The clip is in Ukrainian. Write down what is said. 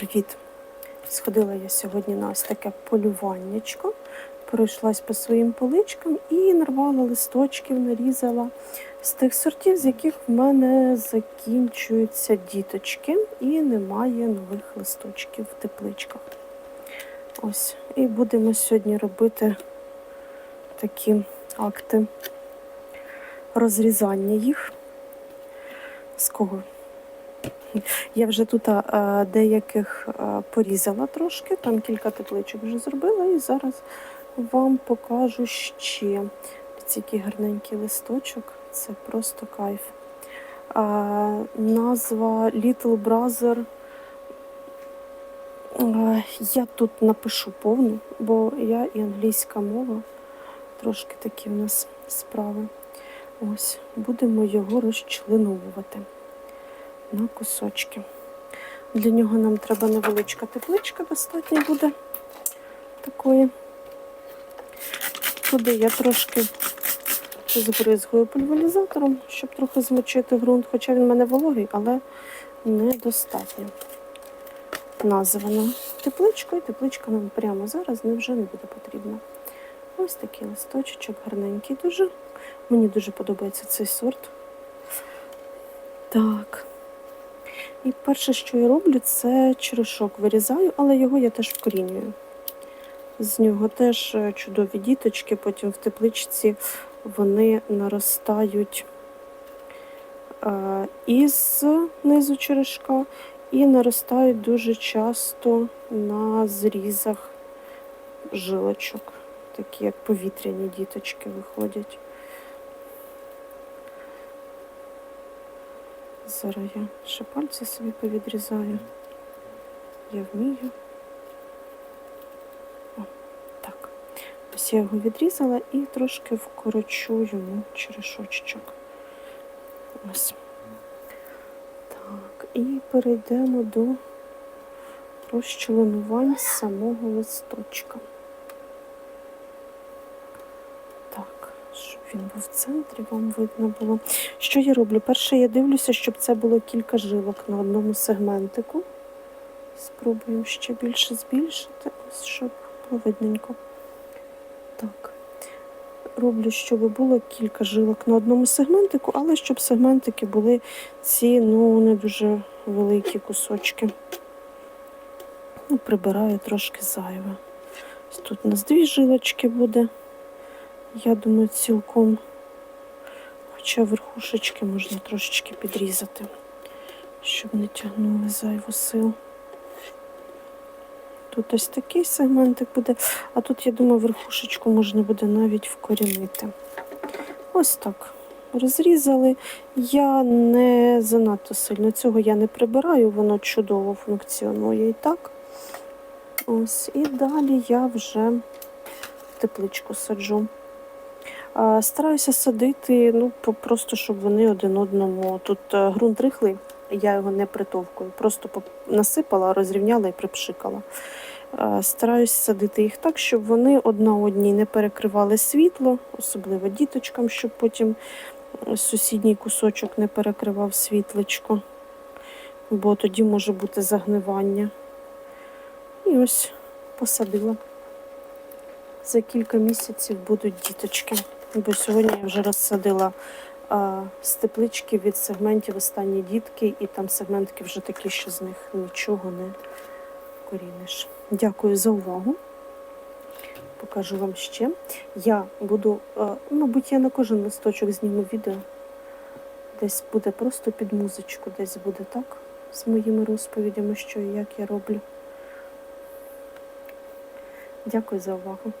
Привіт! Сходила я сьогодні на ось таке полюваннячко. Пройшлась по своїм поличкам і нарвала листочків, нарізала з тих сортів, з яких в мене закінчуються діточки, і немає нових листочків в тепличках. Ось. І будемо сьогодні робити такі акти розрізання їх. З кого? Я вже тут а, деяких а, порізала трошки, там кілька тепличок вже зробила, і зараз вам покажу ще. Який гарненький листочок, це просто кайф. А, назва Little Brother. А, я тут напишу повну, бо я і англійська мова. Трошки такі в нас справи. Ось, будемо його розчленовувати на кусочки. Для нього нам треба невеличка тепличка, достатньо буде такої. Туди я трошки збризгую пульверізатором, щоб трохи змочити ґрунт, хоча він в мене вологий, але недостатньо. Названо тепличкою, тепличка нам прямо зараз не вже не буде потрібна. Ось такий листочок, гарненький дуже. Мені дуже подобається цей сорт. Так. І перше, що я роблю, це черешок вирізаю, але його я теж вкорінюю. З нього теж е, чудові діточки, потім в тепличці вони наростають е, із низу черешка і наростають дуже часто на зрізах жилочок. Такі як повітряні діточки виходять. Зараз я ще пальці собі повідрізаю. Я вмію. О, так. Ось я його відрізала і трошки вкорочу йому черешочок. Ось. Так, і перейдемо до розчленувань самого листочка. Так, щоб він був в центрі, вам видно було. Що я роблю? Перше, я дивлюся, щоб це було кілька жилок на одному сегментику. Спробуємо ще більше збільшити, ось щоб було видненько. Так. Роблю, щоб було кілька жилок на одному сегментику, але щоб сегментики були ці, ну, не дуже великі кусочки. Ну, Прибираю трошки зайве. Ось Тут у нас дві жилочки буде. Я думаю, цілком. Хоча верхушечки можна трошечки підрізати, щоб не тягнули зайву силу. Тут ось такий сегментик буде, а тут, я думаю, верхушечку можна буде навіть вкорінити. Ось так. Розрізали. Я не занадто сильно цього я не прибираю, воно чудово функціонує і так. Ось, і далі я вже тепличку саджу. Стараюся садити, ну, просто щоб вони один одному. Тут е, ґрунт рихлий, я його не притовкую, просто насипала, розрівняла і припшикала. А, Стараюсь садити їх так, щоб вони одна одній не перекривали світло, особливо діточкам, щоб потім е, сусідній кусочок не перекривав світлечко, бо тоді може бути загнивання. І ось посадила. За кілька місяців будуть діточки. Бо сьогодні я вже розсадила а, з теплички від сегментів останні дітки, і там сегментики вже такі, що з них нічого не коріниш. Дякую за увагу. Покажу вам ще. Я буду, а, мабуть, я на кожен листочок зніму відео. Десь буде просто під музичку, десь буде так, з моїми розповідями, що і як я роблю. Дякую за увагу.